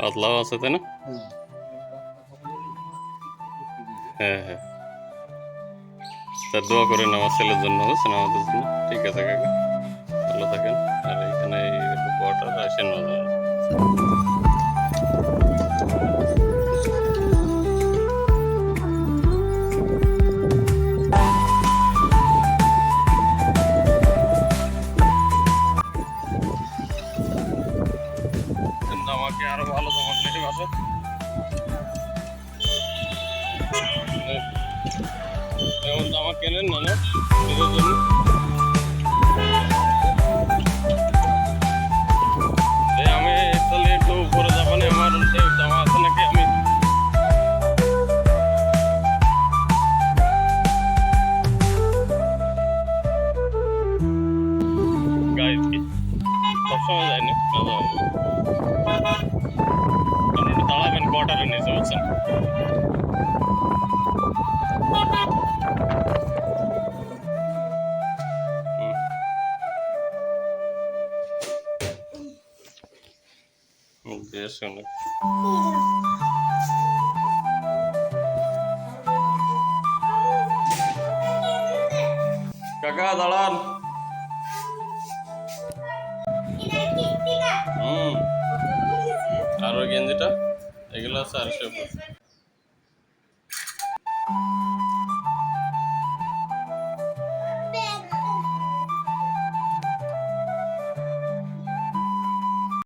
পাতলাও আছে তাই না? হ্যাঁ হ্যাঁ। তা দোয়া করেন আমার ছেলের জন্য, বুঝছেন? আমাদের জন্য। ঠিক আছে, কাকা। ভালো থাকেন। আর এখানে কোয়ার্টার আসেন আমাকে আরও ভালো তোমার নিয়ে ভালো এমন জামা কেনেন না না সবসময় যাই না দাঁড়াবেন নিচে বুঝছেন হুম দিয়ে শুনে কাকা দাঁড়ান হুম। আর ওই গেঞ্জিটা এগুলো চারশো